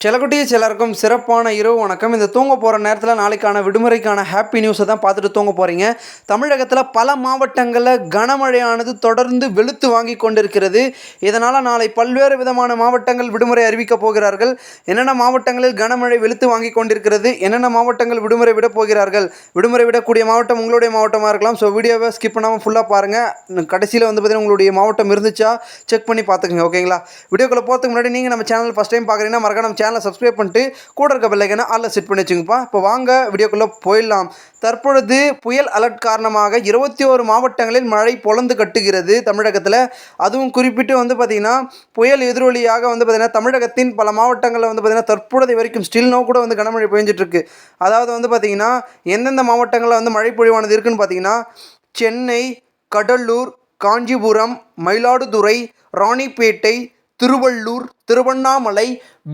செலக்குட்டிஸ் எல்லாருக்கும் சிறப்பான இரவு வணக்கம். இந்த தூங்க போகிற நேரத்தில் நாளைக்கான விடுமுறைக்கான ஹாப்பி நியூஸை தான் பார்த்துட்டு தூங்க போகிறீங்க தமிழகத்தில் பல மாவட்டங்களில் கனமழையானது தொடர்ந்து வெளுத்து வாங்கி கொண்டிருக்கிறது. இதனால் நாளை பல்வேறு விதமான மாவட்டங்கள் விடுமுறை அறிவிக்கப் போகிறார்கள். என்னென்ன மாவட்டங்களில் கனமழை வெளுத்து வாங்கி கொண்டிருக்கிறது? என்னென்ன மாவட்டங்கள் விடுமுறை விட போகிறார்கள்? விடுமுறை விடக்கூடிய மாவட்டம் உங்களுடைய மாவட்டமாக இருக்கலாம். ஸோ வீடியோவை ஸ்கிப் பண்ணாமல் ஃபுல்லாக பாருங்கள் கடைசியில் வந்து பார்த்தீங்கன்னா உங்களுடைய மாவட்டம் இருந்துச்சா செக் பண்ணி பார்த்துக்கங்க ஓகேங்களா வீடியோக்குள்ளே போகிறதுக்கு முன்னாடி நீங்கள் நம்ம சேனல் ஃபஸ்ட் டைம் பார்க்குறீங்கன்னா மறக்காம நம்ம சேனலை சப்ஸ்கிரைப் பண்ணிட்டு கூட இருக்க பெல்லைக்கனை ஆளில் செட் பண்ணி வச்சுங்கப்பா. இப்போ வாங்க வீடியோக்குள்ளே போயிடலாம். தற்பொழுது புயல் அலர்ட் காரணமாக இருபத்தி ஒரு மாவட்டங்களில் மழை பொழந்து கட்டுகிறது தமிழகத்தில். அதுவும் குறிப்பிட்டு வந்து பார்த்திங்கன்னா புயல் எதிரொலியாக வந்து பார்த்திங்கன்னா தமிழகத்தின் பல மாவட்டங்களில் வந்து பார்த்திங்கன்னா தற்பொழுது வரைக்கும் ஸ்டில் நோ கூட வந்து கனமழை பெஞ்சிட்ருக்கு அதாவது வந்து பார்த்திங்கன்னா எந்தெந்த மாவட்டங்களில் வந்து மழை பொழிவானது இருக்குன்னு பார்த்திங்கன்னா சென்னை கடலூர் காஞ்சிபுரம் மயிலாடுதுறை ராணிப்பேட்டை திருவள்ளூர் திருவண்ணாமலை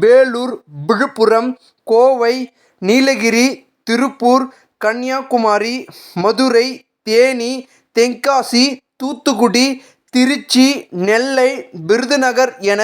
வேலூர் விழுப்புரம் கோவை நீலகிரி திருப்பூர் கன்னியாகுமரி மதுரை தேனி தென்காசி தூத்துக்குடி திருச்சி நெல்லை விருதுநகர் என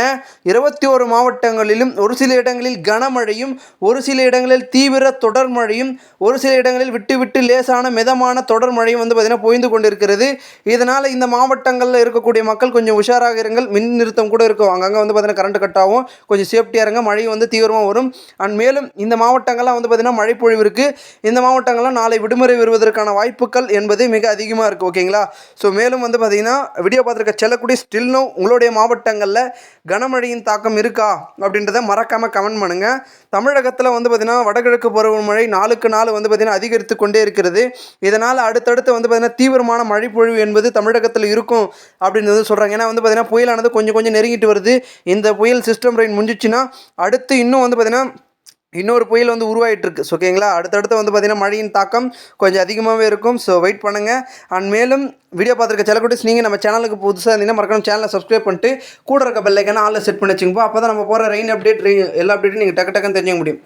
இருபத்தி ஒரு மாவட்டங்களிலும் ஒரு சில இடங்களில் கனமழையும் ஒரு சில இடங்களில் தீவிர தொடர் மழையும் ஒரு சில இடங்களில் விட்டு விட்டு லேசான மிதமான தொடர் மழையும் வந்து பார்த்திங்கன்னா பொய்ந்து கொண்டிருக்கிறது. இதனால் இந்த மாவட்டங்களில் இருக்கக்கூடிய மக்கள் கொஞ்சம் உஷாராக இருங்கள். மின் நிறுத்தம் கூட இருக்கும். அங்கங்கே வந்து பார்த்திங்கன்னா கரண்ட் கட் ஆகும். கொஞ்சம் சேஃப்டியாக இருங்க. மழை வந்து தீவிரமாக வரும். அண்ட் மேலும் இந்த மாவட்டங்கள்லாம் வந்து பார்த்திங்கன்னா மழை பொழிவு இருக்குது இந்த மாவட்டங்கள்லாம் நாளை விடுமுறை வருவதற்கான வாய்ப்புகள் என்பது மிக அதிகமாக இருக்குது ஓகேங்களா ஸோ மேலும் வந்து பார்த்திங்கன்னா வீடியோ பார்த்துருக்க செல்லக்குடி ஸ்டில்னும் உங்களுடைய மாவட்டங்களில் கனமழையின் தாக்கம் இருக்கா அப்படின்றத மறக்காமல் கமெண்ட் பண்ணுங்கள் தமிழகத்தில் வந்து பார்த்திங்கன்னா வடகிழக்கு பருவமழை நாளுக்கு நாள் வந்து பார்த்திங்கன்னா அதிகரித்து கொண்டே இருக்கிறது. இதனால் அடுத்தடுத்து வந்து பார்த்திங்கன்னா தீவிரமான மழை பொழிவு என்பது தமிழகத்தில் இருக்கும் அப்படின்றது சொல்கிறாங்க ஏன்னா வந்து பார்த்திங்கன்னா புயலானது கொஞ்சம் கொஞ்சம் நெருங்கிட்டு வருது. இந்த புயல் சிஸ்டம் ரெயின் முடிஞ்சிச்சுன்னா அடுத்து இன்னும் வந்து பார்த்திங்கன்னா இன்னொரு புயல் வந்து உருவாகிட்டு இருக்கு ஸோ ஓகேங்களா அடுத்தடுத்து வந்து பார்த்திங்கன்னா மழையின் தாக்கம் கொஞ்சம் அதிகமாகவே இருக்கும். ஸோ வெயிட் பண்ணுங்கள் அண்ட் மேலும் வீடியோ பார்த்துருக்க செலக்குட்டிஸ் நீங்கள் நம்ம சேனலுக்கு புதுசாக இருந்தீங்கன்னா மறக்காம சேனலை சப்ஸ்கிரைப் பண்ணிட்டு கூட இருக்க பெல்லைக்கான ஆளில் செட் பண்ணி வச்சுங்கப்போ அப்போ தான் நம்ம போகிற ரெயின் அப்டேட் எல்லா அப்டேட்டும் நீங்கள் டக்கு டக்குன்னு தெரிஞ்சுக்க முடியும்.